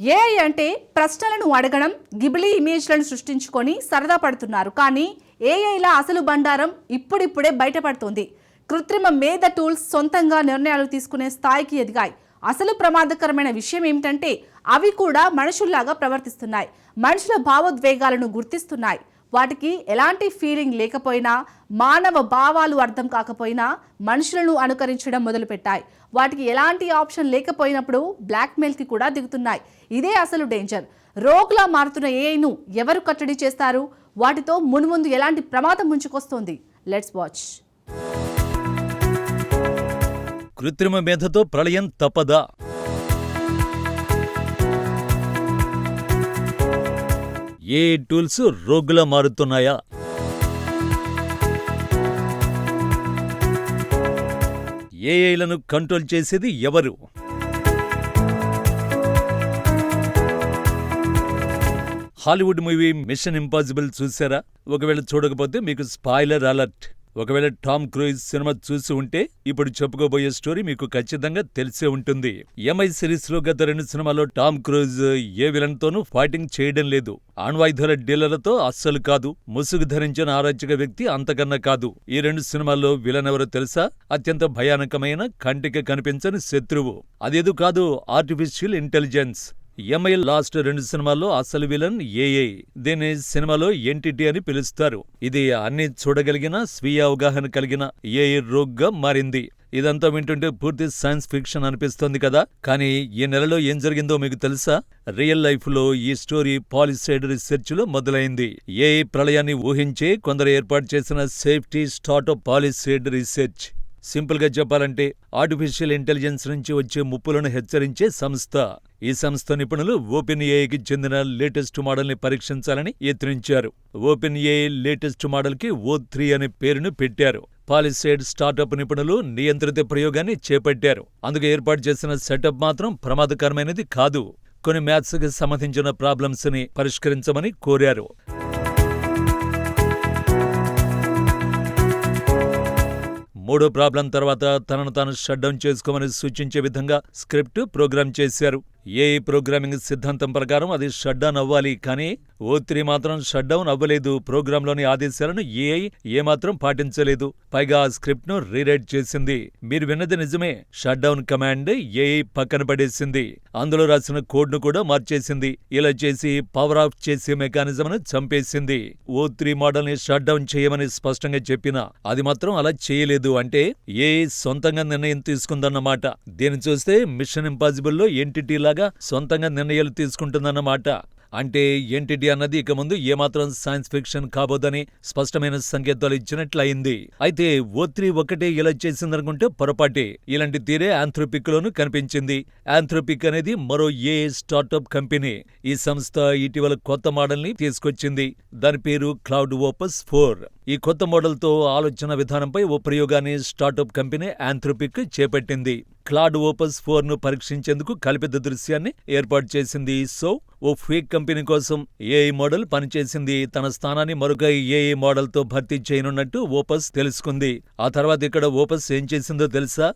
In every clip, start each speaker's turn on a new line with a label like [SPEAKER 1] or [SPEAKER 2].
[SPEAKER 1] AI అంటే ప్రశ్నలను అడగడం గిబిలీ ఇమేజ్లను సృష్టించుకొని సరదా పడుతున్నారు. కానీ ఏఐల అసలు బండారం ఇప్పుడిప్పుడే బయటపడుతోంది. కృత్రిమ మేధ టూల్స్ సొంతంగా నిర్ణయాలు తీసుకునే స్థాయికి ఎదిగాయి. అసలు ప్రమాదకరమైన విషయం ఏమిటంటే అవి కూడా మనుషుల్లాగా ప్రవర్తిస్తున్నాయి. మనుషుల భావోద్వేగాలను గుర్తిస్తున్నాయి. వాటికి ఎలాంటి ఫీలింగ్ లేకపోయినా మానవ భావాలు అర్థం కాకపోయినా మనుషులను అనుకరించడం మొదలుపెట్టాయి. వాటికి ఎలాంటి ఆప్షన్ లేకపోయినప్పుడు బ్లాక్మెయిల్కి కూడా దిగుతున్నాయి. ఇదే అసలు డేంజర్ రోగులా మారుతున్న ఏఐను ఎవరు కట్టడి చేస్తారు? వాటితో మునుముందు ఎలాంటి ప్రమాదం ముంచుకొస్తోంది? లెట్స్ వాచ్
[SPEAKER 2] కృత్రిమ మేధతో ప్రళయం తప్పదా? ఏ టూల్స్ రోగులా మారుతున్నాయా? ఏఐలను కంట్రోల్ చేసేది ఎవరు? హాలీవుడ్ మూవీ మిషన్ ఇంపాసిబుల్ చూసారా? ఒకవేళ చూడకపోతే మీకు స్పాయిలర్ అలర్ట్. ఒకవేళ టామ్ క్రూయిజ్ సినిమా చూసి ఉంటే ఇప్పుడు చెప్పుకోబోయే స్టోరీ మీకు ఖచ్చితంగా తెలిసే ఉంటుంది. ఎంఐ సిరీస్లో గత రెండు సినిమాలో టామ్ క్రూయిజ్ ఏ విలన్ తోనూ ఫైటింగ్ చేయడం లేదు. ఆణ్వాయుధాల డీలర్లతో అస్సలు కాదు. ముసుగు ధరించిన ఆరాచక వ్యక్తి అంతకన్నా కాదు. ఈ రెండు సినిమాల్లో విలన్ ఎవరో తెలుసా? అత్యంత భయానకమైన కంటికి కనిపించని శత్రువు. అదేదో కాదు ఆర్టిఫిషియల్ ఇంటెలిజెన్స్ ఎంఐ లాస్ట్ రెండు సినిమాల్లో అసలు విలన్ ఏఐ దీన్ని సినిమాలో ఎన్టీటీ అని పిలుస్తారు. ఇది అన్ని చూడగలిగిన స్వీయ అవగాహన కలిగిన ఏఐ రోగ్గా మారింది. ఇదంతా వింటుంటే పూర్తి సైన్స్ ఫిక్షన్ అనిపిస్తోంది కదా. కానీ ఈ నెలలో ఏం జరిగిందో మీకు తెలుసా? రియల్ లైఫ్లో ఈ స్టోరీ పాలిసైడ్ రీసెర్చ్లో మొదలైంది. ఏఐ ప్రళయాన్ని ఊహించే కొందరు ఏర్పాటు చేసిన సేఫ్టీ స్టార్టప్ పాలిసైడ్ రీసెర్చ్. సింపుల్గా చెప్పాలంటే ఆర్టిఫిషియల్ ఇంటెలిజెన్స్ నుంచి వచ్చే ముప్పులను హెచ్చరించే సంస్థ. ఈ సంస్థ నిపుణులు ఓపెన్ ఏఐకి చెందిన లేటెస్ట్ మోడల్ని పరీక్షించాలని యత్నించారు. ఓపెన్ ఏఐ లేటెస్ట్ మోడల్కి ఓ త్రీ అనే పేరును పెట్టారు. పాలిసైడ్ స్టార్టప్ నిపుణులు నియంత్రిత ప్రయోగాన్ని చేపట్టారు. అందుకు ఏర్పాటు చేసిన సెటప్ మాత్రం ప్రమాదకరమైనది కాదు. కొన్ని మ్యాథ్స్కి సంబంధించిన ప్రాబ్లమ్స్ని పరిష్కరించమని కోరారు. మూడో ప్రాబ్లం తర్వాత తనను తాను షట్డౌన్ చేసుకోమని సూచించే విధంగా స్క్రిప్ట్ ప్రోగ్రామ్ చేశారు. ఏఐ ప్రోగ్రామింగ్ సిద్ధాంతం ప్రకారం అది షట్డౌన్ అవ్వాలి కానీ ఓ త్రీ మాత్రం షట్డౌన్ అవ్వలేదు. ప్రోగ్రాంలోని ఆదేశాలను ఏఐ ఏమాత్రం పాటించలేదు. పైగా ఆ స్క్రిప్ట్ రీరైట్ చేసింది. మీరు విన్నది నిజమే. షట్డౌన్ కమాండ్ ఏఐ పక్కన పడేసింది. అందులో రాసిన కోడ్ను కూడా మార్చేసింది. ఇలా చేసి పవర్ ఆఫ్ చేసే మెకానిజంను చంపేసింది. ఓ త్రీ మోడల్ని షట్డౌన్ చేయమని స్పష్టంగా చెప్పినా అది మాత్రం అలా చేయలేదు. అంటే ఏఐ సొంతంగా నిర్ణయం తీసుకుందన్నమాట. దీన్ని చూస్తే మిషన్ ఇంపాసిబుల్లో లో లాగా లాగా సొంతంగా నిర్ణయాలు తీసుకుంటుందన్నమాట. అంటే ఎంటిటీ అన్నది ఇక ముందు ఏమాత్రం సైన్స్ ఫిక్షన్ కాబోదని స్పష్టమైన సంకేతాలు ఇచ్చినట్లయింది. అయితే ఓ త్రీ ఒకటే ఇలా చేసిందనుకుంటే పొరపాటే. ఇలాంటి తీరే ఆంథ్రోపిక్ లోనూ కనిపించింది. ఆంథ్రోపిక్ అనేది మరో ఏ స్టార్టప్ కంపెనీ. ఈ సంస్థ ఇటీవల కొత్త మోడల్ని తీసుకొచ్చింది. దాని పేరు క్లౌడ్ ఓపస్ ఫోర్. ఈ కొత్త మోడల్తో ఆలోచన విధానంపై ఓ ప్రయోగాన్ని స్టార్టప్ కంపెనీ ఆంథ్రోపిక్ చేపట్టింది. క్లాడ్ ఓపస్ ఫోర్ను పరీక్షించేందుకు కల్పిత దృశ్యాన్ని ఏర్పాటు చేసింది. సో ఓ ఫేక్ కంపెనీ కోసం ఏఐ మోడల్ పనిచేసింది. తన స్థానాన్ని మరొక ఏఐ మోడల్తో భర్తీ చేయనున్నట్టు ఓపస్ తెలుసుకుంది. ఆ తర్వాత ఇక్కడ ఓపస్ ఏం చేసిందో తెలుసా?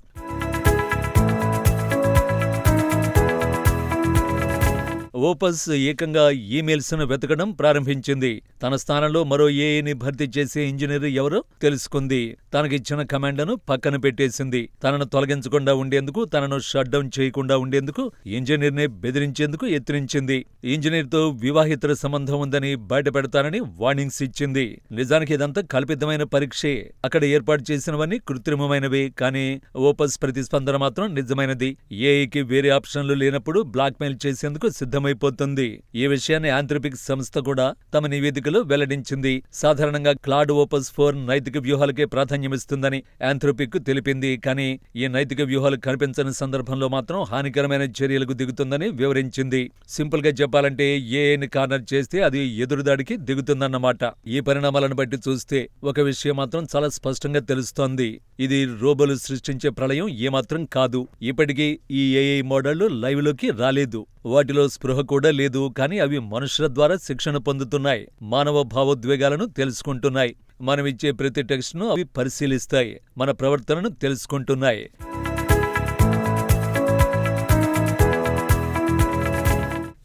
[SPEAKER 2] ఓపస్ ఏకంగా ఈమెయిల్స్ను వెతకడం ప్రారంభించింది. తన స్థానంలో మరో ఏఐని భర్తీ చేసే ఇంజనీర్ ఎవరో తెలుసుకుంది. తనకిచ్చిన కమాండను పక్కన పెట్టేసింది. తనను తొలగించకుండా ఉండేందుకు తనను షట్ డౌన్ చేయకుండా ఉండేందుకు ఇంజనీర్నే బెదిరించేందుకు యత్నించింది. ఇంజనీర్తో వివాహితర సంబంధం ఉందని బయటపెడతానని వార్నింగ్స్ ఇచ్చింది. నిజానికి ఇదంతా కల్పితమైన పరీక్షే. అక్కడ ఏర్పాటు చేసినవన్నీ కృత్రిమమైనవే కానీ ఓపస్ ప్రతిస్పందన మాత్రం నిజమైనది. ఏఐకి వేరే ఆప్షన్లు లేనప్పుడు బ్లాక్మెయిల్ చేసేందుకు సిద్ధమైపోతుంది ఈ విషయాన్ని ఆంథ్రోపిక్ సంస్థ కూడా తమ నివేదికలో వెల్లడించింది. సాధారణంగా క్లాడ్ ఓపస్ ఫోర్ నైతిక వ్యూహాలకే ప్రాధాన్యమిస్తుందని ఆంథ్రోపిక్ తెలిపింది. కానీ ఈ నైతిక వ్యూహాలు కనిపించని సందర్భంలో మాత్రం హానికరమైన చర్యలకు దిగుతుందని వివరించింది. సింపుల్గా చెప్పాలంటే ఏఐని కార్నర్ చేస్తే అది ఎదురుదాడికి దిగుతుందన్నమాట. ఈ పరిణామాలను బట్టి చూస్తే ఒక విషయం మాత్రం చాలా స్పష్టంగా తెలుస్తోంది. ఇది రోబోలు సృష్టించే ప్రళయం ఏమాత్రం కాదు. ఇప్పటికీ ఈ ఏఐ మోడళ్ళు లైవ్లోకి రాలేదు. వాటిలో స్పృహ కూడా లేదు కానీ అవి మనుషుల ద్వారా శిక్షణ పొందుతున్నాయి. మానవ భావోద్వేగాలను తెలుసుకుంటున్నాయి. మనమిచ్చే ప్రతి టెక్స్ట్ను అవి పరిశీలిస్తాయి. మన ప్రవర్తనను తెలుసుకుంటున్నాయి.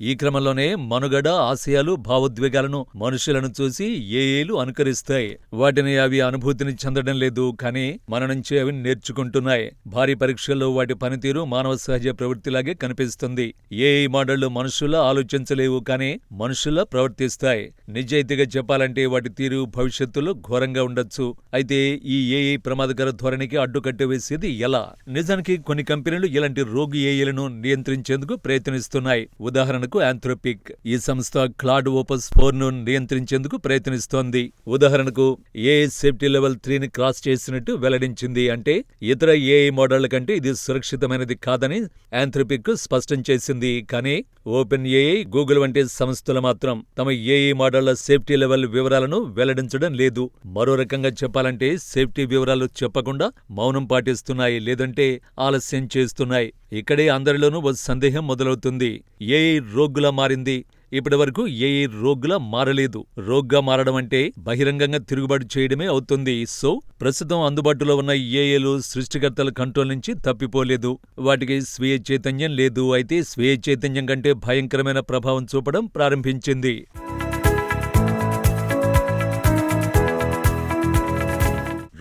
[SPEAKER 2] ఈ క్రమంలోనే మనుగడ ఆశయాలు భావోద్వేగాలను మనుషులను చూసి ఏఏలు అనుకరిస్తాయి. వాటిని అవి అనుభూతిని చెందడం లేదు కానీ మన నుంచి అవి నేర్చుకుంటున్నాయి. భారీ పరీక్షల్లో వాటి పనితీరు మానవ సహజ ప్రవృత్తిలాగే కనిపిస్తుంది. ఏఐ మోడళ్ళు మనుషుల ఆలోచించలేవు కానీ మనుషుల ప్రవర్తిస్తాయి. నిజాయితీగా చెప్పాలంటే వాటి తీరు భవిష్యత్తులో ఘోరంగా ఉండొచ్చు. అయితే ఈ ఏఐ ప్రమాదకర ధోరణికి అడ్డుకట్ట వేసేది ఎలా? నిజానికి కొన్ని కంపెనీలు ఇలాంటి రోగి ఏఐలను నియంత్రించేందుకు ప్రయత్నిస్తున్నాయి. ఉదాహరణకు ఆంథ్రోపిక్ ఈ సంస్థ క్లాడ్ ఓపస్ ఫోర్ను నియంత్రించేందుకు ప్రయత్నిస్తోంది. ఉదాహరణకు ఏఐ సేఫ్టీ లెవెల్ త్రీని క్రాస్ చేసినట్టు వెల్లడించింది అంటే ఇతర ఏఐ మోడళ్ళ కంటే ఇది సురక్షితమైనది కాదని ఆంథ్రోపిక్ స్పష్టం చేసింది. కానీ ఓపెన్ ఏఐ గూగుల్ వంటి సంస్థలు మాత్రం తమ ఏఐ మోడళ్ళ సేఫ్టీ లెవెల్ వివరాలను వెల్లడించడం లేదు. మరో రకంగా చెప్పాలంటే సేఫ్టీ వివరాలు చెప్పకుండా మౌనం పాటిస్తున్నాయి లేదంటే ఆలస్యం చేస్తున్నాయి. ఇక్కడే అందరిలోనూ ఓ సందేహం మొదలవుతుంది. ఏఐ రోగ్గులా మారింది. ఇప్పటి వరకు ఏఐ రోగ్గులా మారలేదు. రోగ్గా మారడం అంటే బహిరంగంగా తిరుగుబాటు చేయడమే అవుతుంది. సో ప్రస్తుతం అందుబాటులో ఉన్న ఏఏలు సృష్టికర్తల కంట్రోల్ నుంచి తప్పిపోలేదు. వాటికి స్వీయ చైతన్యం లేదు. అయితే స్వీయ చైతన్యం కంటే భయంకరమైన ప్రభావం చూపడం ప్రారంభించింది.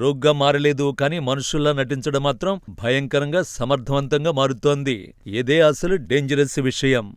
[SPEAKER 2] రోగ్గా మారలేదు కానీ మనుషుల్లా నటించడం మాత్రం భయంకరంగా సమర్థవంతంగా మారుతోంది. ఇదే అసలు డేంజరస్ విషయం.